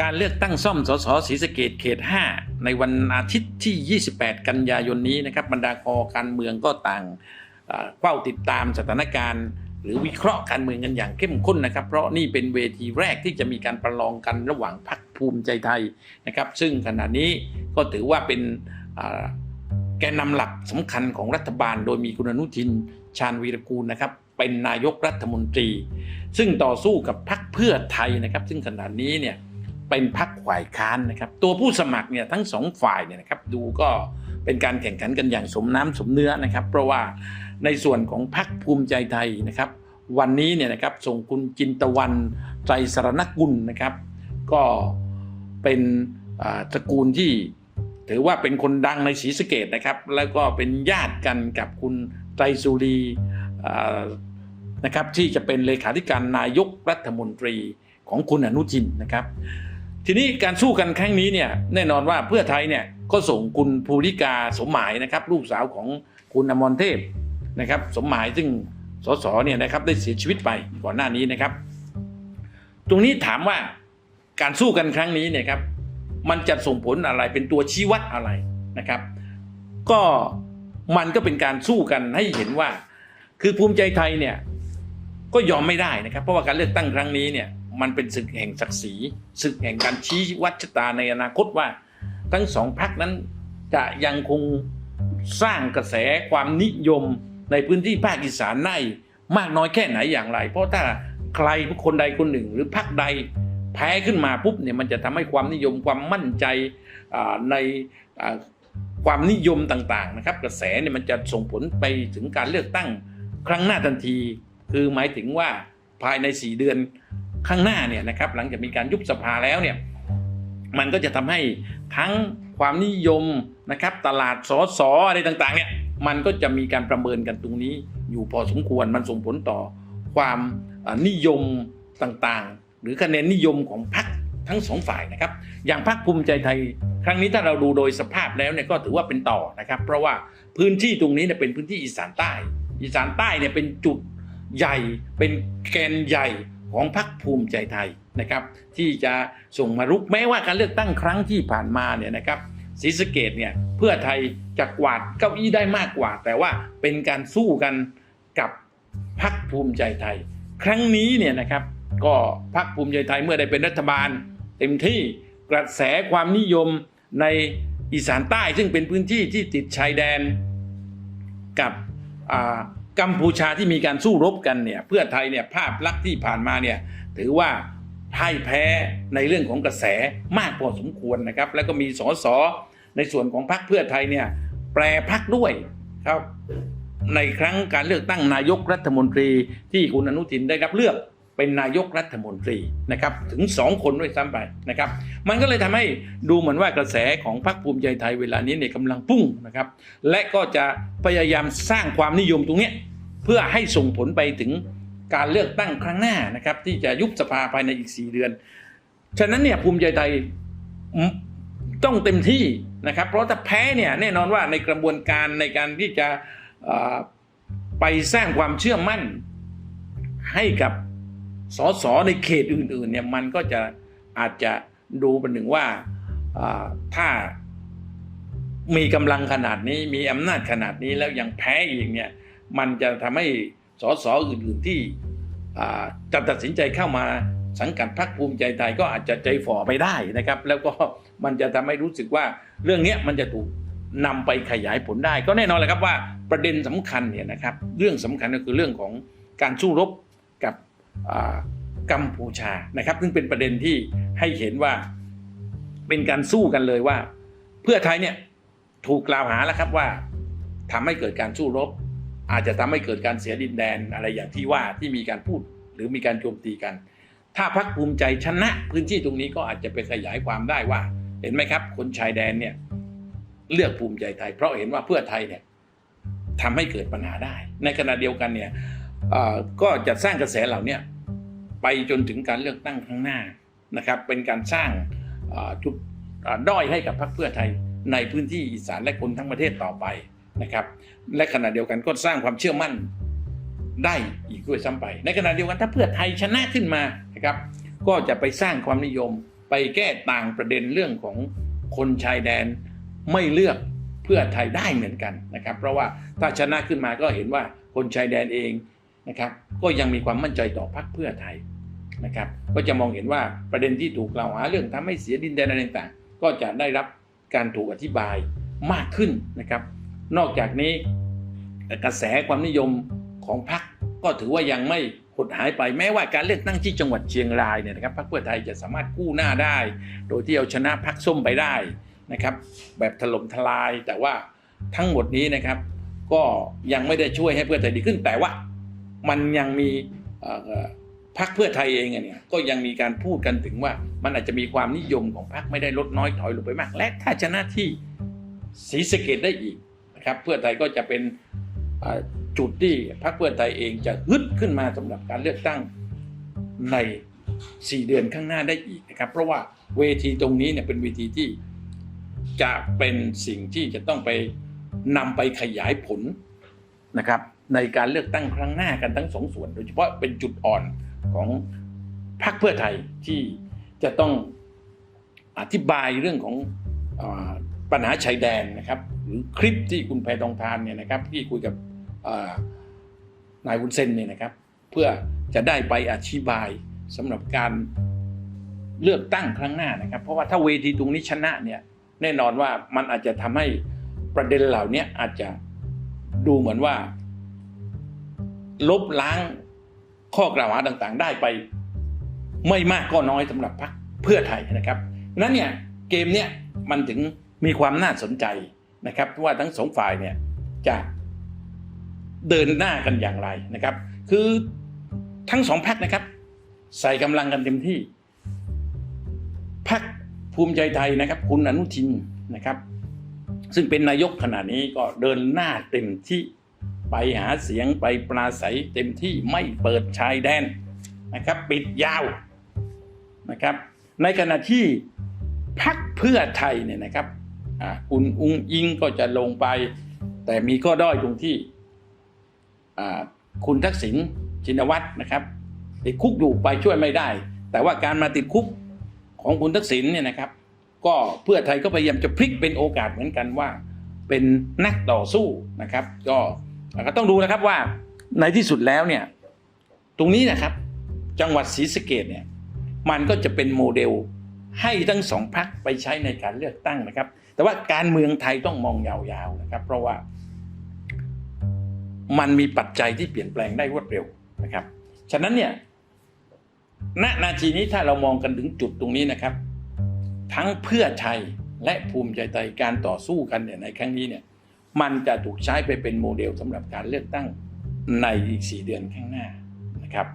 การเลือกตั้งซ่อมสสศรีสะเกดเขต 5 ในวันอาทิตย์ที่ 28 กันยายนนี้นะครับบรรดาคอการเมืองก็ต่างเฝ้าติดตามสถานการณ์ หรือวิเคราะห์การเมืองกันอย่างเข้มข้นนะครับ เพราะนี่เป็นเวทีแรกที่จะมีการประลองกันระหว่างพรรคภูมิใจไทยนะครับ ซึ่งขณะนี้ก็ถือว่าเป็นแกนนำหลักสำคัญของรัฐบาล โดยมีคุณอนุทินชาญวีรกูลนะครับเป็นนายกรัฐมนตรี ซึ่งต่อสู้กับพรรคเพื่อไทยนะครับ ซึ่งขณะนี้เนี่ย เป็นพักฝ่ายค้านนะครับ ตัวผู้สมัครเนี่ยทั้งสองฝ่ายเนี่ยนะครับดูก็เป็นการแข่งขันกันอย่างสมน้ำสมเนื้อนะครับ เพราะว่าในส่วนของพักภูมิใจไทยนะครับ วันนี้เนี่ยนะครับส่งคุณจินตวันไตรสรณกุลนะครับ ก็เป็นตระกูลที่ถือว่าเป็นคนดังในศรีสะเกดนะครับ แล้วก็เป็นญาติกันกับคุณไตรสุรีนะครับที่จะเป็นเลขาธิการนายกรัฐมนตรีของคุณอนุทินนะครับ ทีนี้การสู้กันครั้งนี้เนี่ยแน่นอนว่าเพื่อไทยเนี่ยก็ส่งคุณภูริกาสมหมายนะครับ ลูกสาวของคุณอมรเทพนะครับสมหมายซึ่งสสเนี่ยนะครับได้เสียชีวิตไปก่อนหน้านี้นะครับ ตรงนี้ถามว่าการสู้กันครั้งนี้เนี่ยครับมันจะส่งผลอะไรเป็นตัวชี้วัดอะไรนะครับ ก็มันก็เป็นการสู้กันให้เห็นว่า คือภูมิใจไทยเนี่ยก็ยอมไม่ได้นะครับ เพราะว่าการเลือกตั้งครั้งนี้เนี่ย มันเป็นศึกแห่งศักดิ์ศรีศึกแห่งการชี้วัดชะตาในอนาคตว่า ทั้งสองพรรคนั้นจะยังคงสร้างกระแสความนิยมในพื้นที่ภาคอีสานได้มากน้อยแค่ไหนอย่างไร เพราะถ้าใครคนใดคนหนึ่งหรือพรรคใดแพ้ขึ้นมาปุ๊บเนี่ยมันจะทำให้ความนิยมความมั่นใจในความนิยมต่างๆนะครับ กระแสเนี่ยมันจะส่งผลไปถึงการเลือกตั้งครั้งหน้าทันที คือหมายถึงว่าภายใน 4 เดือน ข้างหน้าเนี่ยนะครับหลังจากมีการยุบสภาแล้วเนี่ยมันก็จะทำให้ทั้งความนิยมนะครับตลาดสอสออะไรต่างๆเนี่ยมันก็จะมีการประเมินกันตรงนี้อยู่พอสมควรมันส่งผลต่อความนิยมต่างๆ หรือคะแนนนิยมของพรรคทั้งสองฝ่ายนะครับ อย่างพรรคภูมิใจไทย ครั้งนี้ถ้าเราดูโดยสภาพแล้วเนี่ยก็ถือว่าเป็นต่อนะครับ เพราะว่าพื้นที่ตรงนี้เนี่ยเป็นพื้นที่อีสานใต้ อีสานใต้เนี่ยเป็นจุดใหญ่เป็นแกนใหญ่ ของพรรคภูมิใจไทยนะครับที่จะส่งมารุกแม้ว่าการเลือกตั้งครั้งที่ผ่านมาเนี่ยนะครับศรีสะเกดเนี่ยเพื่อไทยจะกวาดเก้าอี้ได้มากกว่า แต่ว่าเป็นการสู้กันกับพรรคภูมิใจไทย ครั้งนี้เนี่ยนะครับก็พรรคภูมิใจไทยเมื่อได้เป็นรัฐบาล เต็มที่กระแสความนิยมในอีสานใต้ซึ่งเป็นพื้นที่ที่ติดชายแดนกับ กัมพูชาที่มีการสู้รบกันเนี่ยเพื่อไทยเนี่ยภาพลักษณ์ที่ผ่านมาเนี่ยถือว่าพ่ายแพ้ในเรื่องของกระแสมากพอสมควรนะครับ แล้วก็มีสสในส่วนของพรรคเพื่อไทยเนี่ยแปรพักด้วยครับในครั้งการเลือกตั้งนายกรัฐมนตรีที่คุณอนุทินได้รับเลือกเป็นนายกรัฐมนตรีนะครับถึงสองคนด้วยซ้ำไปนะครับ มันก็เลยทำให้ดูเหมือนว่ากระแสของพรรคภูมิใจไทยเวลานี้เนี่ยกำลังพุ่งนะครับ และก็จะพยายามสร้างความนิยมตรงนี้ พื่อให้ส่งผลไปถึงการเลือกตั้งครั้งหน้านะครับ ที่จะยุบสภาภายในอีก 4 เดือน ฉะนั้นเนี่ยภูมิใจไทยต้องเต็มที่นะครับ เพราะถ้าแพ้เนี่ยแน่นอนว่าในกระบวนการในการที่จะไปสร้างความเชื่อมั่นให้กับสสในเขตอื่นๆเนี่ยมันก็จะอาจจะดูเป็นหนึ่งว่าถ้ามีกำลังขนาดนี้มีอำนาจขนาดนี้แล้วยังแพ้อีกเนี่ย มันจะทำให้สสอื่นๆที่จะตัดสินใจเข้ามาสังกัดพรรคภูมิใจไทยก็อาจจะใจฝ่อไปได้นะครับ แล้วก็มันจะทำให้รู้สึกว่าเรื่องนี้มันจะถูกนำไปขยายผลได้ ก็แน่นอนเลยครับว่าประเด็นสำคัญเนี่ยนะครับ เรื่องสำคัญก็คือเรื่องของการสู้รบกับกัมพูชานะครับ ซึ่งเป็นประเด็นที่ให้เห็นว่าเป็นการสู้กันเลยว่า เพื่อไทยเนี่ยถูกกล่าวหาแล้วครับว่าทำให้เกิดการสู้รบ อาจจะทำให้เกิดการเสียดินแดนอะไรอย่างที่ว่าที่มีการพูดหรือมีการโจมตีกัน ถ้าพักภูมิใจชนะพื้นที่ตรงนี้ก็อาจจะไปขยายความได้ว่า เห็นไหมครับ คนชายแดนเนี่ยเลือกภูมิใจไทย เพราะเห็นว่าเพื่อไทยเนี่ยทำให้เกิดปัญหาได้ ในขณะเดียวกันเนี่ยก็จะสร้างกระแสเหล่านี้ไปจนถึงการเลือกตั้งข้างหน้านะครับ เป็นการสร้างจุดด้อยให้กับพรรคเพื่อไทยในพื้นที่อีสานและคนทั้งประเทศต่อไป นะครับ และขณะเดียวกันก็สร้างความเชื่อมั่นได้อีกด้วยซ้ำไป ในขณะเดียวกันถ้าเพื่อไทยชนะขึ้นมานะครับ ก็จะไปสร้างความนิยม ไปแก้ต่างประเด็นเรื่องของคนชายแดนไม่เลือกเพื่อไทยได้เหมือนกันนะครับ เพราะว่าถ้าชนะขึ้นมาก็เห็นว่าคนชายแดนเองนะครับก็ยังมีความมั่นใจต่อพรรคเพื่อไทยนะครับ ก็จะมองเห็นว่าประเด็นที่ถูกกล่าวหาเรื่องทำให้เสียดินแดนอะไรต่างๆ ก็จะได้รับการถูกอธิบายมากขึ้นนะครับ นอกจากนี้กระแสความนิยมของพรรคก็ถือว่ายังไม่หดหายไปแม้ว่าการเลือกตั้งที่จังหวัดเชียงรายเนี่ยนะครับพรรคเพื่อไทยจะสามารถกู้หน้าได้ โดยที่เอาชนะพรรคส้มไปได้นะครับ แบบถล่มทลายแต่ว่าทั้งหมดนี้นะครับ ก็ยังไม่ได้ช่วยให้เพื่อไทยดีขึ้นแต่ว่ามันยังมีพรรคเพื่อไทยเองเนี่ยก็ยังมีการพูดกันถึงว่ามันอาจจะมีความนิยมของพรรคไม่ได้ลดน้อยถอยลงไปมาก และถ้าชนะที่ศรีสะเกดได้อีก นะครับเพื่อไทยก็จะเป็นจุดที่พรรคเพื่อไทยเองจะฮึดขึ้นมาสำหรับการเลือกตั้งใน 4 เดือนข้างหน้าได้อีกนะครับเพราะว่าเวทีตรงนี้เนี่ยเป็นเวทีที่จะเป็นสิ่งที่จะต้องไปนำไปขยายผลนะครับในการเลือกตั้งครั้งหน้ากันทั้งสองส่วน โดยเฉพาะเป็นจุดอ่อนของพรรคเพื่อไทยที่จะต้องอธิบายเรื่องของอปัญหาชายแดนนะครับ หรือคลิปที่คุณแพทองทานเนี่ยนะครับที่คุยกับนายวุนเซนเนี่ยนะครับ เพื่อจะได้ไปอธิบายสำหรับการเลือกตั้งครั้งหน้านะครับ เพราะว่าถ้าเวทีตรงนี้ชนะเนี่ยแน่นอนว่ามันอาจจะทำให้ประเด็นเหล่านี้อาจจะดูเหมือนว่า ลบล้างข้อกล่าวหาต่างๆ ได้ไปไม่มากก็น้อยสำหรับพรรคเพื่อไทยนะครับนั้นเนี่ยเกมเนี่ยมันถึงมีความน่าสนใจ นะครับว่าทั้งสองฝ่ายเนี่ยจะเดินหน้ากันอย่างไรนะครับ คือทั้งสองพรรคนะครับ ใส่กำลังกันเต็มที่พรรคภูมิใจไทยนะครับ คุณอนุทินนะครับ ซึ่งเป็นนายกขณะนี้ก็เดินหน้าเต็มที่ไปหาเสียงไปปราศัยเต็มที่ไม่เปิดชายแดนนะครับ ปิดยาวนะครับ ในขณะที่พรรคเพื่อไทยเนี่ยนะครับ คุณอุ้งอิงก็จะลงไป แต่มีข้อด้อยตรงที่คุณทักษิณชินวัตรนะครับติดคุกอยู่ไปช่วยไม่ได้ แต่ว่าการมาติดคุกของคุณทักษิณเนี่ยนะครับ ก็เพื่อไทยก็พยายามจะพลิกเป็นโอกาสเหมือนกันว่า เป็นนักต่อสู้นะครับ ก็ก็ต้องดูนะครับว่าในที่สุดแล้วเนี่ยตรงนี้นะครับ จังหวัดศรีสะเกดเนี่ยมันก็จะเป็นโมเดล ให้ทั้งสองพักไปใช้ในการเลือกตั้งนะครับ แต่ว่าการเมืองไทยต้องมองยาวๆนะครับ เพราะว่ามันมีปัจจัยที่เปลี่ยนแปลงได้รวดเร็วนะครับ ฉะนั้นเนี่ยณนาทีนี้ถ้าเรามองกันถึงจุดตรงนี้นะครับ ทั้งเพื่อไทยและภูมิใจไทยการต่อสู้กันเนี่ยในครั้งนี้เนี่ย มันจะถูกใช้ไปเป็นโมเดลสำหรับการเลือกตั้งในอีกสี่เดือนข้างหน้านะครับ